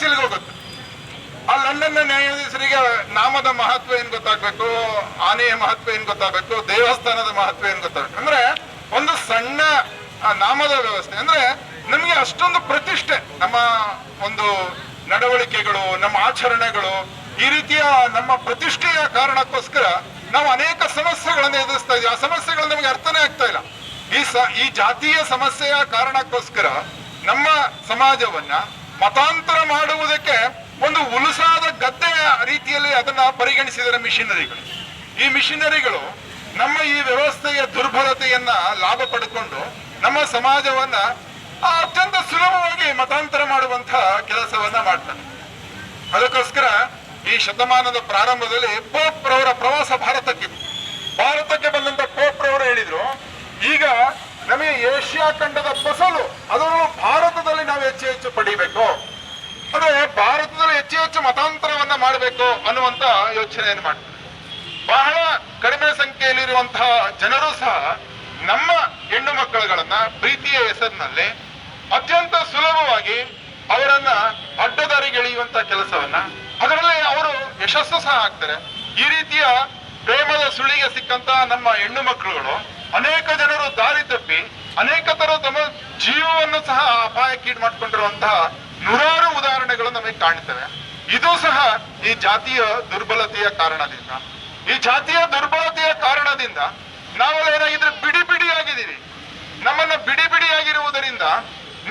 ಕೌನ್ಸಿಲ್ಗೆ ಹೋಗುತ್ತೆ ಆ ಲಂಡನ್ನ ನ್ಯಾಯಾಧೀಶರಿಗೆ ನಾಮದ ಮಹತ್ವ ಏನ್ ಗೊತ್ತಾಗ್ಬೇಕು? ಆನೆಯ ಮಹತ್ವ ಏನ್ ಗೊತ್ತಾಗ್ಬೇಕು? ದೇವಸ್ಥಾನದ ಮಹತ್ವ ಏನ್ ಗೊತ್ತಾಗ್ಬೇಕು? ಅಂದ್ರೆ ಒಂದು ಸಣ್ಣ ನಾಮದ ವ್ಯವಸ್ಥೆ. ಅಂದ್ರೆ ನಮಗೆ ಅಷ್ಟೊಂದು ಪ್ರತಿಷ್ಠೆ. ನಮ್ಮ ಒಂದು ನಡವಳಿಕೆಗಳು, ನಮ್ಮ ಆಚರಣೆಗಳು ಈ ರೀತಿಯ ನಮ್ಮ ಪ್ರತಿಷ್ಠೆಯ ಕಾರಣಕ್ಕೋಸ್ಕರ ನಾವು ಅನೇಕ ಸಮಸ್ಯೆಗಳನ್ನು ಎದುರಿಸ್ತಾ ಇದ್ದೀವಿ. ಆ ಸಮಸ್ಯೆಗಳು ನಮಗೆ ಅರ್ಥನೇ ಆಗ್ತಾ ಇಲ್ಲ. ಈ ಸ, ಈ ಜಾತಿಯ ಸಮಸ್ಯೆಯ ಕಾರಣಕ್ಕೋಸ್ಕರ ನಮ್ಮ ಸಮಾಜವನ್ನ ಮತಾಂತರ ಮಾಡುವುದಕ್ಕೆ ಒಂದು ಉಲುಸಾದ ಗದ್ದೆಯ ರೀತಿಯಲ್ಲಿ ಅದನ್ನ ಪರಿಗಣಿಸಿದರೆ ಮಿಷಿನರಿಗಳು. ಈ ಮಿಷಿನರಿಗಳು ನಮ್ಮ ಈ ವ್ಯವಸ್ಥೆಯ ದುರ್ಬಲತೆಯನ್ನ ಲಾಭ ಪಡೆದುಕೊಂಡು ನಮ್ಮ ಸಮಾಜವನ್ನ ಅತ್ಯಂತ ಸುಲಭವಾಗಿ ಮತಾಂತರ ಮಾಡುವಂತಹ ಕೆಲಸವನ್ನ ಮಾಡ್ತಾರೆ. ಅದಕ್ಕೋಸ್ಕರ ಈ ಶತಮಾನದ ಪ್ರಾರಂಭದಲ್ಲಿ ಪೋಪ್ ರವರ ಪ್ರವಾಸ ಭಾರತಕ್ಕೆ ಭಾರತಕ್ಕೆ ಬಂದಂತ ಪೋಪ್ ರವರು ಹೇಳಿದ್ರು, ಈಗ ನಮಗೆ ಏಷ್ಯಾ ಖಂಡದ ಫಸಲು, ಅದರಲ್ಲೂ ಭಾರತದಲ್ಲಿ ನಾವು ಹೆಚ್ಚು ಹೆಚ್ಚು ಪಡಿಬೇಕು. ಅಂದ್ರೆ ಭಾರತದಲ್ಲಿ ಹೆಚ್ಚು ಹೆಚ್ಚು ಮತಾಂತರವನ್ನ ಮಾಡಬೇಕು ಅನ್ನುವಂತ ಯೋಚನೆಯನ್ನು ಮಾಡ್ತಾರೆ ಬಹಳ ಕಡಿಮೆ ಸಂಖ್ಯೆಯಲ್ಲಿರುವಂತಹ ಜನರು ಸಹ ನಮ್ಮ ಹೆಣ್ಣು ಮಕ್ಕಳುಗಳನ್ನ ಪ್ರೀತಿಯ ಹೆಸರಿನಲ್ಲಿ ಅತ್ಯಂತ ಸುಲಭವಾಗಿ ಅವರನ್ನ ಅಡ್ಡದಾರಿಗೆಳೆಯುವಂತ ಕೆಲಸವನ್ನ ಅದರಲ್ಲಿ ಅವರು ಯಶಸ್ಸು ಸಹ ಆಗ್ತಾರೆ. ಈ ರೀತಿಯ ಪ್ರೇಮದ ಸುಳಿಗೆ ಸಿಕ್ಕಂತ ನಮ್ಮ ಹೆಣ್ಣು ಮಕ್ಕಳುಗಳು ಅನೇಕ ತಪ್ಪಿ ಅನೇಕ ತರ ತಮ್ಮ ಜೀವವನ್ನು ಸಹ ಅಪಾಯಕ್ಕೀಡು ಮಾಡ್ಕೊಂಡಿರುವಂತಹ ನೂರಾರು ಉದಾಹರಣೆಗಳು ನಮಗೆ ಕಾಣ್ತವೆ. ಇದು ಸಹ ಈ ಜಾತಿಯ ದುರ್ಬಲತೆಯ ಕಾರಣದಿಂದ. ಈ ಜಾತಿಯ ದುರ್ಬಲತೆಯ ಕಾರಣದಿಂದ ನಾವೆಲ್ಲ ಏನಾಗಿದ್ರೆ ಬಿಡಿ ಬಿಡಿಯಾಗಿದ್ದೀವಿ ನಮ್ಮನ್ನ ಬಿಡಿ ಬಿಡಿಯಾಗಿರುವುದರಿಂದ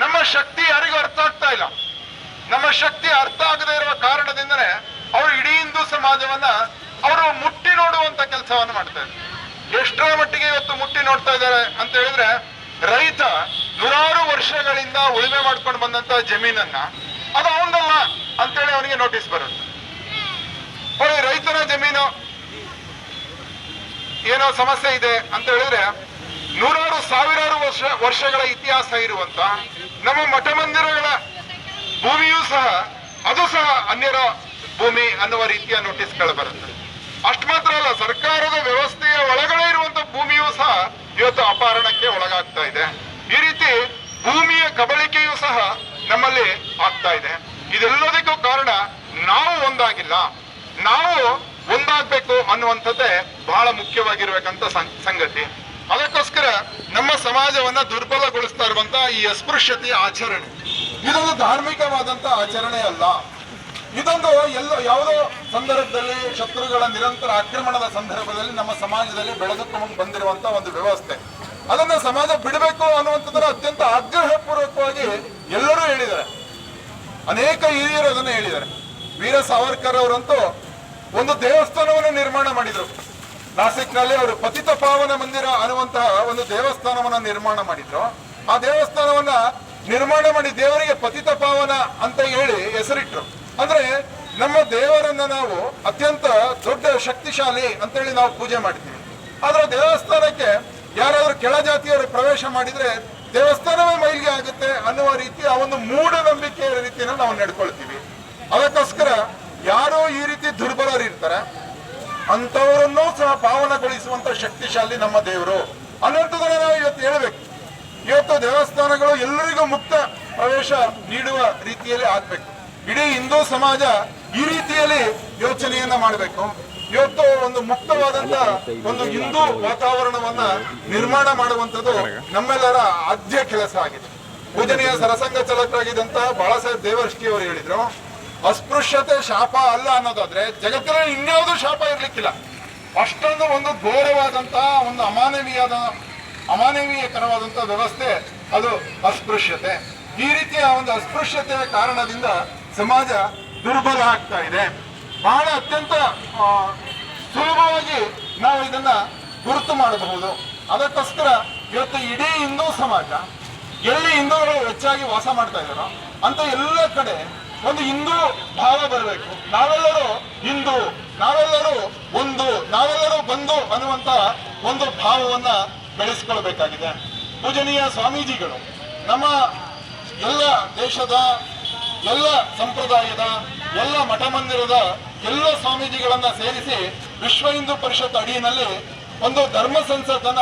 ನಮ್ಮ ಶಕ್ತಿ ಯಾರಿಗೂ ಅರ್ಥ ಆಗ್ತಾ ಇಲ್ಲ. ನಮ್ಮ ಶಕ್ತಿ ಅರ್ಥ ಆಗದೇ ಇರುವ ಕಾರಣದಿಂದನೇ ಅವರು ಇಡೀ ಹಿಂದೂ ಸಮಾಜವನ್ನ ಅವರು ಮುಟ್ಟಿ ನೋಡುವಂತ ಕೆಲಸವನ್ನು ಮಾಡ್ತಾ ಇದ್ದಾರೆ. ಎಷ್ಟರ ಮಟ್ಟಿಗೆ ಇವತ್ತು ಮುಟ್ಟಿ ನೋಡ್ತಾ ಇದ್ದಾರೆ ಅಂತ ಹೇಳಿದ್ರೆ ರೈತ ನೂರಾರು ವರ್ಷಗಳಿಂದ ಉಳುಮೆ ಮಾಡ್ಕೊಂಡು ಬಂದಂತ ಜಮೀನನ್ನ, ಅದು ಅವನದಲ್ಲ ಅಂತೇಳಿ ಅವನಿಗೆ ನೋಟಿಸ್ ಬರುತ್ತೆ. ರೈತನ ಜಮೀನು ಏನೋ ಸಮಸ್ಯೆ ಇದೆ ಅಂತ ಹೇಳಿದ್ರೆ, ನೂರಾರು ಸಾವಿರಾರು ವರ್ಷ, ವರ್ಷಗಳ ಇತಿಹಾಸ ಇರುವಂತ ನಮ್ಮ ಮಠ ಮಂದಿರಗಳ ಭೂಮಿಯೂ ಸಹ, ಅದು ಸಹ ಅನ್ಯರ ಭೂಮಿ ಅನ್ನುವ ರೀತಿಯ ನೋಟಿಸ್ಗಳು ಬರುತ್ತೆ. ಅಷ್ಟು ಮಾತ್ರ ಅಲ್ಲ, ಸರ್ಕಾರದ ವ್ಯವಸ್ಥೆಯ ಒಳಗಡೆ ಇರುವಂತ ಸಹ ಇವತ್ತು ಅಪಹರಣಕ್ಕೆ ಒಳಗಾಗ್ತಾ ಇದೆ. ಈ ರೀತಿ ಭೂಮಿಯ ಕಬಳಿಕೆಯೂ ಸಹ ನಮ್ಮಲ್ಲಿ ಆಗ್ತಾ ಇದೆ. ಇದೆಲ್ಲದಕ್ಕೂ ಕಾರಣ ನಾವು ಒಂದಾಗಿಲ್ಲ. ನಾವು ಒಂದಾಗ್ಬೇಕು ಅನ್ನುವಂಥದ್ದೇ ಬಹಳ ಮುಖ್ಯವಾಗಿರ್ಬೇಕಂತ ಸಂಗತಿ. ಅದಕ್ಕೋಸ್ಕರ ನಮ್ಮ ಸಮಾಜವನ್ನ ದುರ್ಬಲಗೊಳಿಸ್ತಾ ಇರುವಂತ ಈ ಅಸ್ಪೃಶ್ಯತೆಯ ಆಚರಣೆ. ಇದೊಂದು ಧಾರ್ಮಿಕವಾದಂತ ಆಚರಣೆ ಅಲ್ಲ ಇದೊಂದು ಎಲ್ಲ ಯಾವುದೋ ಸಂದರ್ಭದಲ್ಲಿ ಶತ್ರುಗಳ ನಿರಂತರ ಆಕ್ರಮಣದ ಸಂದರ್ಭದಲ್ಲಿ ನಮ್ಮ ಸಮಾಜದಲ್ಲಿ ಬೆಳೆದುಕೊಂಡು ಬಂದಿರುವಂತ ಒಂದು ವ್ಯವಸ್ಥೆ. ಅದನ್ನ ಸಮಾಜ ಬಿಡಬೇಕು ಅನ್ನುವಂಥದ್ರ ಅತ್ಯಂತ ಆಗ್ರಹಪೂರ್ವಕವಾಗಿ ಎಲ್ಲರೂ ಹೇಳಿದ್ದಾರೆ. ಅನೇಕ ಹಿರಿಯರು ಅದನ್ನ ಹೇಳಿದ್ದಾರೆ. ವೀರ ಸಾವರ್ಕರ್ ಅವರಂತೂ ಒಂದು ದೇವಸ್ಥಾನವನ್ನು ನಿರ್ಮಾಣ ಮಾಡಿದ್ರು. ನಾಸಿಕ್ನಲ್ಲಿ ಅವರು ಪತಿತ ಪಾವನ ಮಂದಿರ ಅನ್ನುವಂತಹ ಒಂದು ದೇವಸ್ಥಾನವನ್ನ ನಿರ್ಮಾಣ ಮಾಡಿದ್ರು. ಆ ದೇವಸ್ಥಾನವನ್ನ ನಿರ್ಮಾಣ ಮಾಡಿ ದೇವರಿಗೆ ಪತಿತ ಪಾವನ ಅಂತ ಹೇಳಿ ಹೆಸರಿಟ್ರು. ಅಂದ್ರೆ ನಮ್ಮ ದೇವರನ್ನ ನಾವು ಅತ್ಯಂತ ದೊಡ್ಡ ಶಕ್ತಿಶಾಲಿ ಅಂತೇಳಿ ನಾವು ಪೂಜೆ ಮಾಡ್ತೀವಿ ಆದ್ರೆ ದೇವಸ್ಥಾನಕ್ಕೆ ಯಾರಾದ್ರೂ ಕೆಳ ಜಾತಿಯವರು ಪ್ರವೇಶ ಮಾಡಿದ್ರೆ ದೇವಸ್ಥಾನವೇ ಮೈಲಿಗೆ ಆಗುತ್ತೆ ಅನ್ನುವ ರೀತಿ ಆ ಒಂದು ಮೂಢನಂಬಿಕೆಯ ರೀತಿಯನ್ನು ನಾವು ನಡ್ಕೊಳ್ತೀವಿ. ಅದಕ್ಕೋಸ್ಕರ ಯಾರೋ ಈ ರೀತಿ ದುರ್ಬಲರು ಇರ್ತಾರೆ ಅಂತವರನ್ನೂ ಸಹ ಪಾವನಗೊಳಿಸುವಂತ ಶಕ್ತಿಶಾಲಿ ನಮ್ಮ ದೇವರು ಅನ್ನುವಂಥದ್ದನ್ನ ನಾವು ಇವತ್ತು ಹೇಳ್ಬೇಕು. ಇವತ್ತು ದೇವಸ್ಥಾನಗಳು ಎಲ್ಲರಿಗೂ ಮುಕ್ತ ಪ್ರವೇಶ ನೀಡುವ ರೀತಿಯಲ್ಲಿ ಆಗ್ಬೇಕು. ಇಡೀ ಹಿಂದೂ ಸಮಾಜ ಈ ರೀತಿಯಲ್ಲಿ ಯೋಚನೆಯನ್ನ ಮಾಡಬೇಕು. ಇವತ್ತು ಒಂದು ಮುಕ್ತವಾದಂತ ಒಂದು ಹಿಂದೂ ವಾತಾವರಣವನ್ನ ನಿರ್ಮಾಣ ಮಾಡುವಂತದ್ದು ನಮ್ಮೆಲ್ಲರ ಆದ್ಯ ಕೆಲಸ ಆಗಿದೆ. ಪೂಜನೀಯ ಸರಸಂಗ ಚಾಲಕರಾಗಿದ್ದಂತ ಬಾಳಸಾಹೇಬ್ ದೇವರ್ಷಿ ಅವರು ಹೇಳಿದ್ರು, ಅಸ್ಪೃಶ್ಯತೆ ಶಾಪ ಅಲ್ಲ ಅನ್ನೋದಾದ್ರೆ ಜಗತ್ತಿನಲ್ಲಿ ಇನ್ಯಾವುದೂ ಶಾಪ ಇರ್ಲಿಕ್ಕಿಲ್ಲ. ಅಷ್ಟೊಂದು ಒಂದು ಘೋರವಾದಂತ ಒಂದು ಅಮಾನವೀಯದ ಅಮಾನವೀಯಕರವಾದಂತಹ ವ್ಯವಸ್ಥೆ ಅದು ಅಸ್ಪೃಶ್ಯತೆ. ಈ ರೀತಿಯ ಒಂದು ಅಸ್ಪೃಶ್ಯತೆಯ ಕಾರಣದಿಂದ ಸಮಾಜ ದುರ್ಬಲ ಆಗ್ತಾ ಇದೆ. ಬಹಳ ಅತ್ಯಂತ ಸುಲಭವಾಗಿ ನಾವು ಇದನ್ನ ಗುರುತು ಮಾಡಬಹುದು. ಅದಕ್ಕೋಸ್ಕರ ಇವತ್ತು ಇಡೀ ಹಿಂದೂ ಸಮಾಜ, ಎಲ್ಲಿ ಹಿಂದೂಗಳು ಹೆಚ್ಚಾಗಿ ವಾಸ ಮಾಡ್ತಾ ಇದ್ದಾರೋ, ಅಂತ ಎಲ್ಲ ಕಡೆ ಒಂದು ಹಿಂದೂ ಭಾವ ಬರಬೇಕು. ನಾವೆಲ್ಲರೂ ಹಿಂದೂ, ನಾವೆಲ್ಲರೂ ಒಂದು, ನಾವೆಲ್ಲರೂ ಬಂದು ಅನ್ನುವಂತ ಒಂದು ಭಾವವನ್ನ ಬೆಳೆಸ್ಕೊಳ್ಬೇಕಾಗಿದೆ. ಪೂಜನೀಯ ಸ್ವಾಮೀಜಿಗಳು, ನಮ್ಮ ಎಲ್ಲ ದೇಶದ ಎಲ್ಲ ಸಂಪ್ರದಾಯದ, ಎಲ್ಲ ಮಠ ಮಂದಿರದ ಎಲ್ಲ ಸ್ವಾಮೀಜಿಗಳನ್ನ ಸೇರಿಸಿ ವಿಶ್ವ ಹಿಂದೂ ಪರಿಷತ್ ಅಡಿಯಲ್ಲಿ ಒಂದು ಧರ್ಮ ಸಂಸತ್ತನ್ನ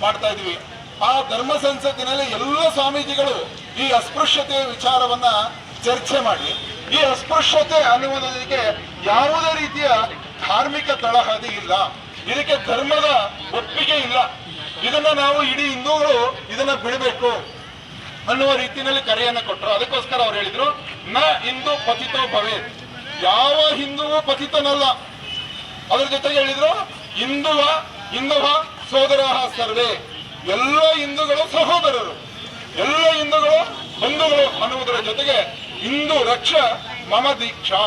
ಮಾಡ್ತಾ ಇದೀವಿ. ಆ ಧರ್ಮ ಸಂಸತ್ತಿನಲ್ಲಿ ಎಲ್ಲ ಸ್ವಾಮೀಜಿಗಳು ಈ ಅಸ್ಪೃಶ್ಯತೆಯ ವಿಚಾರವನ್ನ ಚರ್ಚೆ ಮಾಡಿ. ಈ ಅಸ್ಪೃಶ್ಯತೆ ಅನ್ನುವುದಕ್ಕೆ ಯಾವುದೇ ರೀತಿಯ ಧಾರ್ಮಿಕ ತಳಹದಿ ಇಲ್ಲ. ಇದಕ್ಕೆ ಧರ್ಮದ ಒಪ್ಪಿಗೆ ಇಲ್ಲ. ಇದನ್ನ ನಾವು ಇಡೀ ಹಿಂದೂಗಳು ಇದನ್ನ ಬಿಡಬೇಕು. ಅನ್ನುವ ರೀತಿಯಲ್ಲಿ ಕರೆಯನ್ನ ಕೊಟ್ಟರು. ಅದಕ್ಕೋಸ್ಕರ ಅವ್ರು ಹೇಳಿದ್ರು ನ ಹಿಂದೂ ಪತಿತೋ ಭವೇ ಯಾವ ಹಿಂದುವು ಪತಿತನಲ್ಲ. ಅದ್ರ ಜೊತೆಗೆ ಹೇಳಿದ್ರು ಹಿಂದುವ ಹಿಂದುವ ಸೋದರ ಸರ್ವೇ. ಎಲ್ಲ ಹಿಂದೂಗಳು ಸಹೋದರರು. ಎಲ್ಲ ಹಿಂದೂಗಳು ಬಂಧುಗಳು ಅನ್ನುವುದರ ಜೊತೆಗೆ ಹಿಂದೂ ರಕ್ಷ ಮಮ ದೀಕ್ಷಾ.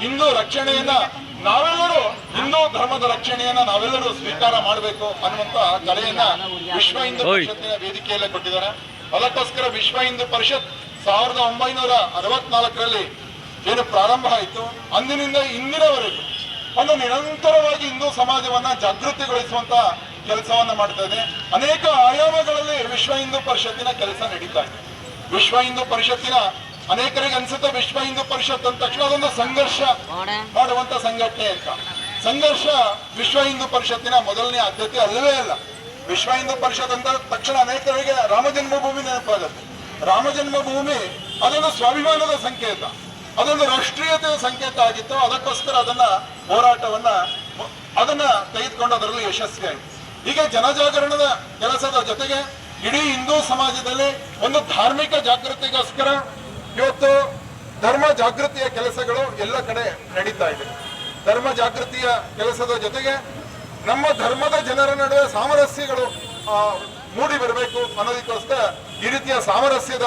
ಹಿಂದೂ ರಕ್ಷಣೆಯನ್ನ ನಾವೆಲ್ಲರೂ ಹಿಂದೂ ಧರ್ಮದ ರಕ್ಷಣೆಯನ್ನ ನಾವೆಲ್ಲರೂ ಸ್ವೀಕಾರ ಮಾಡಬೇಕು ಅನ್ನುವಂತ ಕಲೆಯನ್ನ ವಿಶ್ವ ಹಿಂದೂ ಪರಿಷತ್ತಿನ ವೇದಿಕೆಯಲ್ಲೇ ಕೊಟ್ಟಿದ್ದಾರೆ. ಅದಕ್ಕೋಸ್ಕರ ವಿಶ್ವ ಹಿಂದೂ ಪರಿಷತ್ ಸಾವಿರದ ಒಂಬೈನೂರ ಅರವತ್ನಾಲ್ಕರಲ್ಲಿ ಏನು ಪ್ರಾರಂಭ ಆಯಿತು? ಅಂದಿನಿಂದ ಇಂದಿನವರೆಗೂ ಒಂದು ನಿರಂತರವಾಗಿ ಹಿಂದೂ ಸಮಾಜವನ್ನ ಜಾಗೃತಿಗೊಳಿಸುವಂತ ಕೆಲಸವನ್ನ ಮಾಡ್ತಾ ಇದೆ. ಅನೇಕ ಆಯಾಮಗಳಲ್ಲಿ ವಿಶ್ವ ಹಿಂದೂ ಪರಿಷತ್ತಿನ ಕೆಲಸ ನಡೀತಾ ಇದೆ. ವಿಶ್ವ ಹಿಂದೂ ಪರಿಷತ್ತಿನ ಅನೇಕರಿಗೆ ಅನ್ಸುತ್ತೆ ವಿಶ್ವ ಹಿಂದೂ ಪರಿಷತ್ ಅಂದ ತಕ್ಷಣ ಅದೊಂದು ಸಂಘರ್ಷ ಮಾಡುವಂತ ಸಂಘಟನೆ ಅಂತ. ಸಂಘರ್ಷ ವಿಶ್ವ ಹಿಂದೂ ಪರಿಷತ್ತಿನ ಮೊದಲನೇ ಆದ್ಯತೆ ಅಲ್ಲವೇ ಅಲ್ಲ. ವಿಶ್ವ ಹಿಂದೂ ಪರಿಷತ್ ಅಂತ ತಕ್ಷಣ ಅನೇಕರಿಗೆ ರಾಮ ಜನ್ಮಭೂಮಿ ನೆನಪಾಗುತ್ತೆ. ರಾಮ ಜನ್ಮಭೂಮಿ ಅದೊಂದು ಸ್ವಾಭಿಮಾನದ ಸಂಕೇತ. ಅದೊಂದು ರಾಷ್ಟ್ರೀಯತೆಯ ಸಂಕೇತ ಆಗಿತ್ತು. ಅದಕ್ಕೋಸ್ಕರ ಅದನ್ನ ಹೋರಾಟವನ್ನ ಅದನ್ನ ತೆಗೆದುಕೊಂಡು ಅದರಲ್ಲಿ ಯಶಸ್ವಿಯಾಯಿತು ಹೀಗೆ ಜನಜಾಗರಣದ ಕೆಲಸದ ಜೊತೆಗೆ ಇಡೀ ಹಿಂದೂ ಸಮಾಜದಲ್ಲಿ ಒಂದು ಧಾರ್ಮಿಕ ಜಾಗೃತಿಗೋಸ್ಕರ ಇವತ್ತು ಧರ್ಮ ಜಾಗೃತಿಯ ಕೆಲಸಗಳು ಎಲ್ಲ ಕಡೆ ನಡೀತಾ ಇದೆ. ಧರ್ಮ ಜಾಗೃತಿಯ ಕೆಲಸದ ಜೊತೆಗೆ ನಮ್ಮ ಧರ್ಮದ ಜನರ ನಡುವೆ ಸಾಮರಸ್ಯಗಳು ಮೂಡಿ ಬರಬೇಕು ಅನ್ನೋದಕ್ಕೋಸ್ಕರ ಈ ರೀತಿಯ ಸಾಮರಸ್ಯದ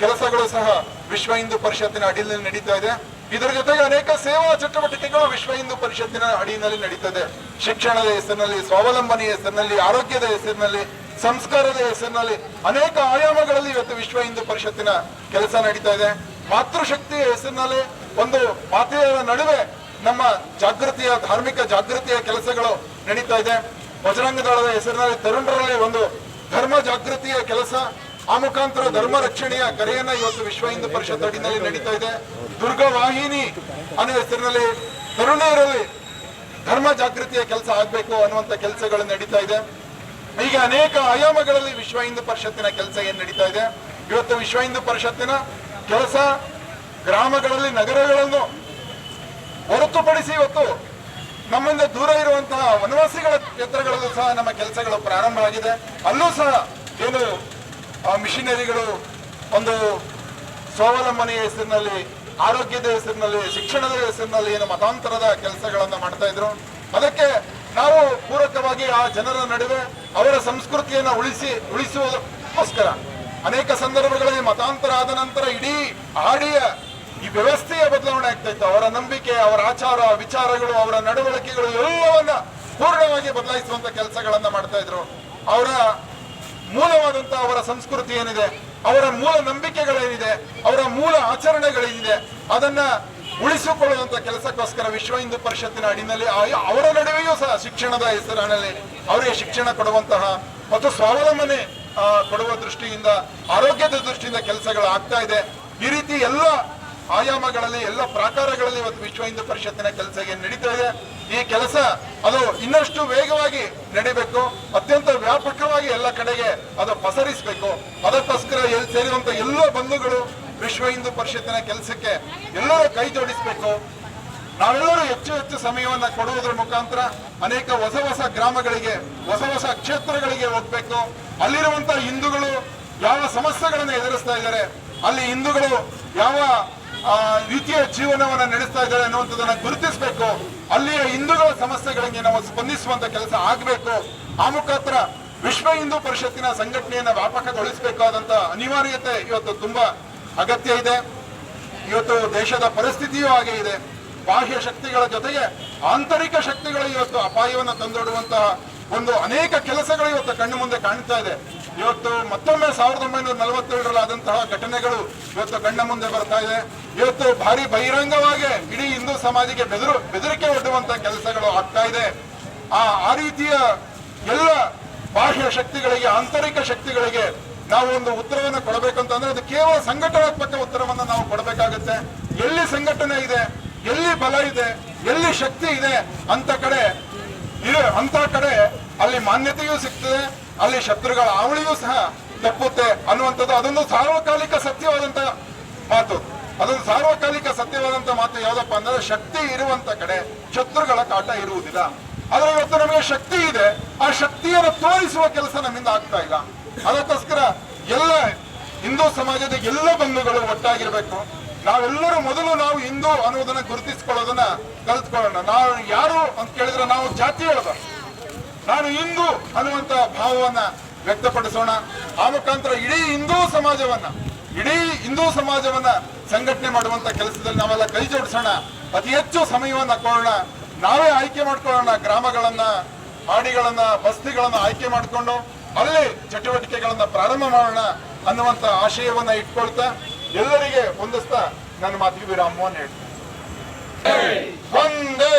ಕೆಲಸಗಳು ಸಹ ವಿಶ್ವ ಹಿಂದೂ ಪರಿಷತ್ತಿನ ಅಡಿಯಲ್ಲಿ ನಡೀತಾ ಇದೆ. ಇದರ ಜೊತೆಗೆ ಅನೇಕ ಸೇವಾ ಚಟುವಟಿಕೆಗಳು ವಿಶ್ವ ಹಿಂದೂ ಪರಿಷತ್ತಿನ ಅಡಿಯಲ್ಲಿ ನಡೀತದೆ. ಶಿಕ್ಷಣದ ಹೆಸರಿನಲ್ಲಿ, ಸ್ವಾವಲಂಬನೆಯ ಹೆಸರಿನಲ್ಲಿ, ಆರೋಗ್ಯದ ಹೆಸರಿನಲ್ಲಿ, ಸಂಸ್ಕಾರದ ಹೆಸರಿನಲ್ಲಿ ಅನೇಕ ಆಯಾಮಗಳಲ್ಲಿ ಇವತ್ತು ವಿಶ್ವ ಹಿಂದೂ ಪರಿಷತ್ತಿನ ಕೆಲಸ ನಡೀತಾ ಇದೆ. ಮಾತೃಶಕ್ತಿಯ ಹೆಸರಿನಲ್ಲಿ ಒಂದು ಮಾತೆಯರ ನಡುವೆ ನಮ್ಮ ಜಾಗೃತಿಯ, ಧಾರ್ಮಿಕ ಜಾಗೃತಿಯ ಕೆಲಸಗಳು ನಡೀತಾ ಇದೆ. ಬಜರಂಗ ದಳದ ಹೆಸರಿನಲ್ಲಿ ತರುಣರಲ್ಲಿ ಒಂದು ಧರ್ಮ ಜಾಗೃತಿಯ ಕೆಲಸ, ಆ ಮುಖಾಂತರ ಧರ್ಮ ರಕ್ಷಣೆಯ ಕರೆಯನ್ನ ಇವತ್ತು ವಿಶ್ವ ಹಿಂದೂ ಪರಿಷತ್ ಅಡಿನಲ್ಲಿ ನಡೀತಾ ಇದೆ. ದುರ್ಗವಾಹಿನಿ ಅನ್ನೋ ಹೆಸರಿನಲ್ಲಿ ತರುಣರಲ್ಲಿ ಧರ್ಮ ಜಾಗೃತಿಯ ಕೆಲಸ ಆಗ್ಬೇಕು ಅನ್ನುವಂತ ಕೆಲಸಗಳು ನಡೀತಾ ಇದೆ. ಹೀಗೆ ಅನೇಕ ಆಯಾಮಗಳಲ್ಲಿ ವಿಶ್ವ ಹಿಂದೂ ಪರಿಷತ್ತಿನ ಕೆಲಸ ಏನ್ ನಡೀತಾ ಇದೆ? ಇವತ್ತು ವಿಶ್ವ ಹಿಂದೂ ಪರಿಷತ್ತಿನ ಕೆಲಸ ಗ್ರಾಮಗಳಲ್ಲಿ, ನಗರಗಳನ್ನು ಹೊರತುಪಡಿಸಿ ಇವತ್ತು ನಮ್ಮಿಂದ ದೂರ ಇರುವಂತಹ ವನವಾಸಿಗಳ ಕ್ಷೇತ್ರಗಳಲ್ಲೂ ಸಹ ನಮ್ಮ ಕೆಲಸಗಳು ಪ್ರಾರಂಭ ಆಗಿದೆ. ಅಲ್ಲೂ ಸಹ ಏನು ಮಿಷನರಿಗಳು ಒಂದು ಸ್ವಾವಲಂಬನೆಯ ಹೆಸರಿನಲ್ಲಿ, ಆರೋಗ್ಯದ ಹೆಸರಿನಲ್ಲಿ, ಶಿಕ್ಷಣದ ಹೆಸರಿನಲ್ಲಿ ಏನು ಮತಾಂತರದ ಕೆಲಸಗಳನ್ನು ಮಾಡ್ತಾ ಇದ್ರು. ಅದಕ್ಕೆ ನಾವು ಪೂರಕವಾಗಿ ಆ ಜನರ ನಡುವೆ ಅವರ ಸಂಸ್ಕೃತಿಯನ್ನು ಉಳಿಸಿ, ಉಳಿಸುವುದಕ್ಕೋಸ್ಕರ ಅನೇಕ ಸಂದರ್ಭಗಳಲ್ಲಿ ಮತಾಂತರ ಆದ ನಂತರ ಇಡೀ ಆಡಿಯ ಈ ವ್ಯವಸ್ಥೆಯ ಬದಲಾವಣೆ ಆಗ್ತಾ ಅವರ ನಂಬಿಕೆ, ಅವರ ಆಚಾರ, ವಿಚಾರಗಳು, ಅವರ ನಡವಳಿಕೆಗಳು ಎಲ್ಲವನ್ನ ಪೂರ್ಣವಾಗಿ ಬದಲಾಯಿಸುವಂತ ಕೆಲಸಗಳನ್ನ ಮಾಡ್ತಾ ಇದ್ರು. ಅವರ ಮೂಲವಾದಂತಹ ಅವರ ಸಂಸ್ಕೃತಿ ಏನಿದೆ, ಅವರ ಮೂಲ ನಂಬಿಕೆಗಳೇನಿದೆ, ಅವರ ಮೂಲ ಆಚರಣೆಗಳೇನಿದೆ, ಅದನ್ನ ಉಳಿಸಿಕೊಳ್ಳುವಂತ ಕೆಲಸಕ್ಕೋಸ್ಕರ ವಿಶ್ವ ಹಿಂದೂ ಪರಿಷತ್ತಿನ ಅಡಿನಲ್ಲಿ ಅವರ ನಡುವೆಯೂ ಸಹ ಶಿಕ್ಷಣದ ಹೆಸರಿನಲ್ಲಿ ಅವರಿಗೆ ಶಿಕ್ಷಣ ಕೊಡುವಂತಹ ಮತ್ತು ಸ್ವಾವಲಂಬನೆ ಕೊಡುವ ದೃಷ್ಟಿಯಿಂದ, ಆರೋಗ್ಯದ ದೃಷ್ಟಿಯಿಂದ ಕೆಲಸಗಳು ಆಗ್ತಾ ಇದೆ. ಈ ರೀತಿ ಎಲ್ಲ ಆಯಾಮಗಳಲ್ಲಿ ಎಲ್ಲ ಪ್ರಾಕಾರಗಳಲ್ಲಿ ಇವತ್ತು ವಿಶ್ವ ಹಿಂದೂ ಪರಿಷತ್ತಿನ ಕೆಲಸ ನಡೀತಾ ಇದೆ. ಈ ಕೆಲಸ ಅದು ಇನ್ನಷ್ಟು ವೇಗವಾಗಿ ನಡಿಬೇಕು, ಅತ್ಯಂತ ವ್ಯಾಪಕವಾಗಿ ಎಲ್ಲ ಕಡೆಗೆ ಅದು ಪಸರಿಸಬೇಕು. ಅದಕ್ಕೋಸ್ಕರ ಎಲ್ಲಿ ಎಲ್ಲ ಬಂಧುಗಳು ವಿಶ್ವ ಹಿಂದೂ ಪರಿಷತ್ತಿನ ಕೆಲಸಕ್ಕೆ ಎಲ್ಲರೂ ಕೈ ಜೋಡಿಸಬೇಕು. ನಾವೆಲ್ಲರೂ ಹೆಚ್ಚು ಹೆಚ್ಚು ಸಮಯವನ್ನ ಕೊಡುವುದರ ಮುಖಾಂತರ ಅನೇಕ ಹೊಸ ಹೊಸ ಗ್ರಾಮಗಳಿಗೆ, ಹೊಸ ಹೊಸ ಕ್ಷೇತ್ರಗಳಿಗೆ ಹೋಗ್ಬೇಕು. ಅಲ್ಲಿರುವಂತಹ ಹಿಂದೂಗಳು ಯಾವ ಸಮಸ್ಯೆಗಳನ್ನು ಎದುರಿಸ್ತಾ ಇದ್ದಾರೆ, ಅಲ್ಲಿ ಹಿಂದೂಗಳು ಯಾವ ರೀತಿಯ ಜೀವನವನ್ನ ನಡೆಸ್ತಾ ಇದ್ದಾರೆ ಅನ್ನುವಂಥದ್ದನ್ನ ಗುರುತಿಸಬೇಕು. ಅಲ್ಲಿಯ ಹಿಂದೂಗಳ ಸಮಸ್ಯೆಗಳಿಗೆ ನಾವು ಸ್ಪಂದಿಸುವಂತ ಕೆಲಸ ಆಗಬೇಕು. ಆ ಮುಖಾಂತರ ವಿಶ್ವ ಹಿಂದೂ ಪರಿಷತ್ತಿನ ಸಂಘಟನೆಯನ್ನ ವ್ಯಾಪಕಗೊಳಿಸಬೇಕಾದಂತ ಅನಿವಾರ್ಯತೆ ಇವತ್ತು ತುಂಬಾ ಅಗತ್ಯ ಇದೆ. ಇವತ್ತು ದೇಶದ ಪರಿಸ್ಥಿತಿಯೂ ಹಾಗೆ ಇದೆ. ಬಾಹ್ಯ ಶಕ್ತಿಗಳ ಜೊತೆಗೆ ಆಂತರಿಕ ಶಕ್ತಿಗಳು ಇವತ್ತು ಅಪಾಯವನ್ನು ತಂದೊಡುವಂತಹ ಒಂದು ಅನೇಕ ಕೆಲಸಗಳು ಇವತ್ತು ಕಣ್ಣು ಮುಂದೆ ಕಾಣ್ತಾ ಇದೆ. ಇವತ್ತು ಮತ್ತೊಮ್ಮೆ ಸಾವಿರದ ಒಂಬೈನೂರ ನಲವತ್ತೇಳರಲ್ಲಿ ಆದಂತಹ ಘಟನೆಗಳು ಇವತ್ತು ಕಣ್ಣ ಮುಂದೆ ಬರ್ತಾ ಇದೆ. ಇವತ್ತು ಭಾರಿ ಬಹಿರಂಗವಾಗಿ ಇಡೀ ಹಿಂದೂ ಸಮಾಜಕ್ಕೆ ಬೆದರು, ಬೆದರಿಕೆ ಒಡ್ಡುವಂತಹ ಕೆಲಸಗಳು ಆಗ್ತಾ ಇದೆ. ಆ ಆ ರೀತಿಯ ಎಲ್ಲ ಬಾಹ್ಯ ಶಕ್ತಿಗಳಿಗೆ, ಆಂತರಿಕ ಶಕ್ತಿಗಳಿಗೆ ನಾವು ಒಂದು ಉತ್ತರವನ್ನು ಕೊಡಬೇಕಂತಂದ್ರೆ ಅದು ಕೇವಲ ಸಂಘಟನಾತ್ಮಕ ಉತ್ತರವನ್ನು ನಾವು ಕೊಡಬೇಕಾಗುತ್ತೆ. ಎಲ್ಲಿ ಸಂಘಟನೆ ಇದೆ, ಎಲ್ಲಿ ಬಲ ಇದೆ, ಎಲ್ಲಿ ಶಕ್ತಿ ಇದೆ ಅಂತ ಕಡೆ ಅಂತ ಕಡೆ ಅಲ್ಲಿ ಮಾನ್ಯತೆಯೂ ಸಿಗ್ತದೆ, ಅಲ್ಲಿ ಶತ್ರುಗಳ ಆವಳಿಯೂ ಸಹ ತಪ್ಪುತ್ತೆ ಅನ್ನುವಂಥದ್ದು ಅದೊಂದು ಸಾರ್ವಕಾಲಿಕ ಸತ್ಯವಾದಂತ ಮಾತು. ಅದೊಂದು ಸಾರ್ವಕಾಲಿಕ ಸತ್ಯವಾದಂತ ಮಾತು ಯಾವ್ದಪ್ಪ ಅಂದ್ರೆ ಶಕ್ತಿ ಇರುವಂತ ಕಡೆ ಶತ್ರುಗಳ ಕಾಟ ಇರುವುದಿಲ್ಲ. ಆದ್ರೆ ಇವತ್ತು ನಮಗೆ ಶಕ್ತಿ ಇದೆ, ಆ ಶಕ್ತಿಯನ್ನು ತೋರಿಸುವ ಕೆಲಸ ನಮ್ಮಿಂದ ಆಗ್ತಾ ಇಲ್ಲ. ಅದಕ್ಕೋಸ್ಕರ ಎಲ್ಲ ಹಿಂದೂ ಸಮಾಜದ ಎಲ್ಲ ಬಂಧುಗಳು ಒಟ್ಟಾಗಿರ್ಬೇಕು. ನಾವೆಲ್ಲರೂ ಮೊದಲು ನಾವು ಹಿಂದೂ ಅನ್ನೋದನ್ನ ಗುರುತಿಸ್ಕೊಳ್ಳೋದನ್ನ ಕಲ್ತ್ಕೊಳ್ಳೋಣ. ನಾವು ಯಾರು ಅಂತ ಕೇಳಿದ್ರೆ ನಾವು ಜಾತಿ ಹೇಳಬಾರ್ದು ನಾನು ಹಿಂದೂ ಅನ್ನುವಂತ ಭಾವವನ್ನ ವ್ಯಕ್ತಪಡಿಸೋಣ. ಆ ಮುಖಾಂತರ ಇಡೀ ಹಿಂದೂ ಸಮಾಜವನ್ನ ಇಡೀ ಹಿಂದೂ ಸಮಾಜವನ್ನ ಸಂಘಟನೆ ಮಾಡುವಂತ ಕೆಲಸದಲ್ಲಿ ನಾವೆಲ್ಲ ಕೈ ಜೋಡಿಸೋಣ. ಅತಿ ಹೆಚ್ಚು ಸಮಯವನ್ನ ಕೊಡೋಣ. ನಾವೇ ಆಯ್ಕೆ ಮಾಡ್ಕೊಳ್ಳೋಣ ಗ್ರಾಮಗಳನ್ನ ಹಾಡಿಗಳನ್ನ ಬಸ್ತಿಗಳನ್ನ ಆಯ್ಕೆ ಮಾಡಿಕೊಂಡು ಅಲ್ಲಿ ಚಟುವಟಿಕೆಗಳನ್ನ ಪ್ರಾರಂಭ ಮಾಡೋಣ ಅನ್ನುವಂತ ಆಶಯವನ್ನ ಇಟ್ಕೊಳ್ತಾ ಎಲ್ಲರಿಗೆ ಹೊಂದಿಸ್ತಾ ನನ್ನ ಮಾತಿಗೆ ವಿರಾಮವನ್ನು ಹೇಳ್ತೇನೆ. ಒಂದೇ